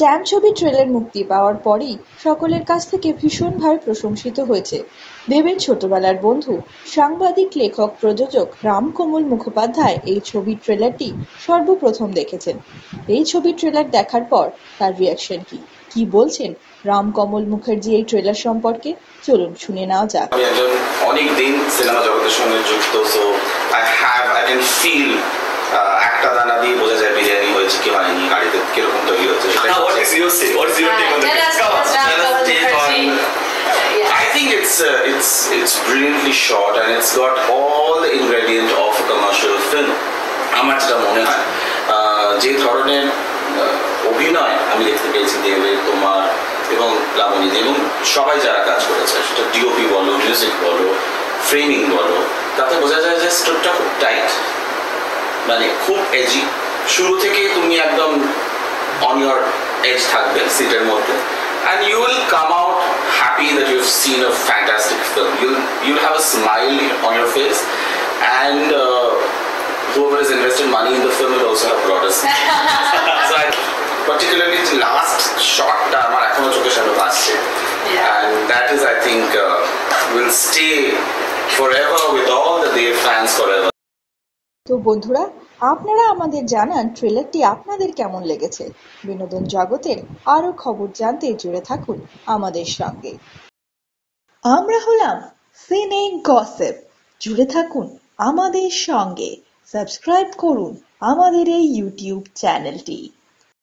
চ্যাম ছবির ট্রেলার মুক্তি পাওয়ার পরেই সকলের কাছ থেকে ভীষণভাবে প্রশংসিত হয়েছে। দেবের ছোটবেলার বন্ধু, সাংবাদিক, লেখক, প্রযোজক রামকমল মুখোপাধ্যায় এই ছবির ট্রেলারটি সর্বপ্রথম দেখেছেন। এই ছবির ট্রেলার দেখার পর তার রিয়াকশন কি? কি বলছেন রামকমল মুখার্জি এই ট্রেলার সম্পর্কে? চলুন শুনে নেওয়া যাক। আমি একজন অনেক দিন সিনেমা জগতের সঙ্গে যুক্ত so I have I can feel একটা দানা দিয়ে বোঝা যায় বিরিয়ানি হয়েছে কি হয়নি, গাড়িতে say? What is your take on the Tell Come on. Tell take on-. I think it's uh, it's it's brilliantly shot and it's got all the ingredient of a commercial film. আমার যেটা মনে হয় যে ধরনের অভিনয় আমি দেখতে পেয়েছি দেবের তোমার এবং লাবণীতে এবং সবাই যারা কাজ করেছে সেটা ডিওপি বলো মিউজিক বলো ফ্রেমিং বলো তাতে বোঝা যায় যে স্টোরটা খুব টাইট মানে খুব এজি শুরু থেকে তুমি একদম on your এজ থাকবে সিটের মধ্যে and you will come out happy that you've seen a fantastic film you'll you'll have a smile on your face and uh, whoever has invested money in the film will also have brought us so I, particularly the last shotটা আমার এখনো চোখের সামনে ভাসছে Yeah. and that is I think uh, will stay forever with all the Dev fans forever তো বন্ধুরা আপনারা আমাদের জানান ট্রেলারটি আপনাদের কেমন লেগেছে। বিনোদন জগতের আরও খবর জানতে জুড়ে থাকুন আমাদের সঙ্গে। আমরা হলাম সিনে গসেপ জুড়ে থাকুন আমাদের সঙ্গে। সাবস্ক্রাইব করুন আমাদের এই ইউটিউব চ্যানেলটি